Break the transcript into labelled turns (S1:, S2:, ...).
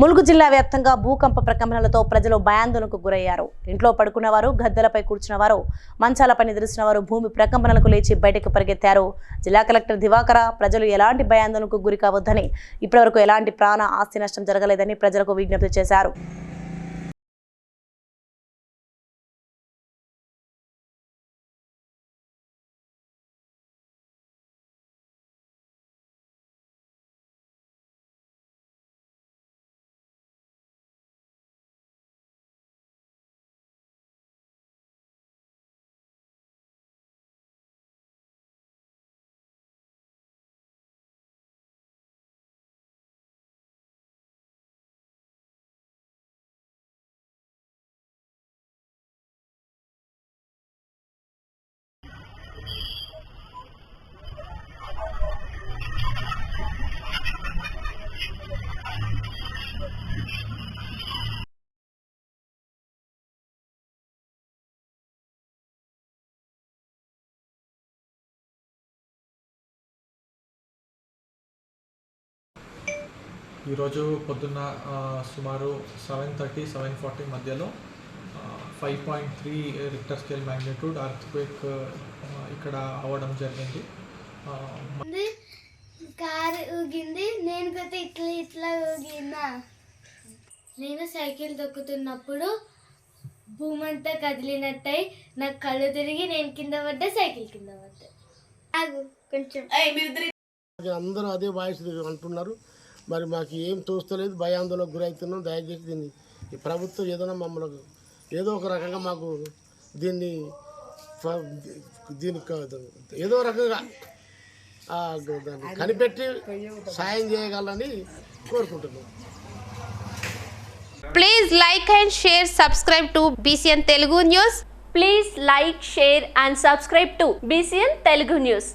S1: ములుగు జిల్లా వ్యాప్తంగా భూకంప ప్రకంపనలతో ప్రజలు భయాందోళనకు గురయ్యారు. ఇంట్లో పడుకున్నవారు గద్దెలపై కూర్చున్నవారు మంచాలపై నిద్రిస్తున్న వారు భూమి ప్రకంపనలకు లేచి బయటకు పరిగెత్తారు. జిల్లా కలెక్టర్ దివాకర ప్రజలు ఎలాంటి భయాందోళనకు గురి కావద్దని ఇప్పటివరకు ఎలాంటి ప్రాణ ఆస్తి నష్టం జరగలేదని ప్రజలకు విజ్ఞప్తి చేశారు.
S2: ఈరోజు పొద్దున్న సుమారు సెవెన్ థర్టీ సెవెన్ ఫార్టీ మధ్యలో five point three Richter scale magnitude earthquake ఇక్కడ అవ్వడం జరిగింది.
S3: కారు ఊగింది. నేను కొత్త ఇట్లా ఇట్లా ఊగినా. నేను సైకిల్ తొక్కుతున్నప్పుడు భూమి అంతా కదిలినట్టయి నాకు కళ్ళు తిరిగి నేను కింద పడ్డా సైకిల్ కింద పడ్డా. ఆగు కొంచెం.
S4: అది అందరూ అదే వాయిస్ అంటున్నారు. మరి మాకు ఏం తోస్తలేదు భయాందోళనకు గురవుతున్నాం దయచేసి దీన్ని ఈ ప్రభుత్వం ఏదైనా మమ్మల్ని ఏదో ఒక రకంగా మాకు దీన్ని ఫ- దీన్ని క- ఏదో రకంగా దాన్ని కనిపెట్టి సాయం చేయగలని కోరుకుంటున్నాం
S5: Please like and share, subscribe to BCN Telugu News.
S6: Please like, share and subscribe to BCN Telugu News.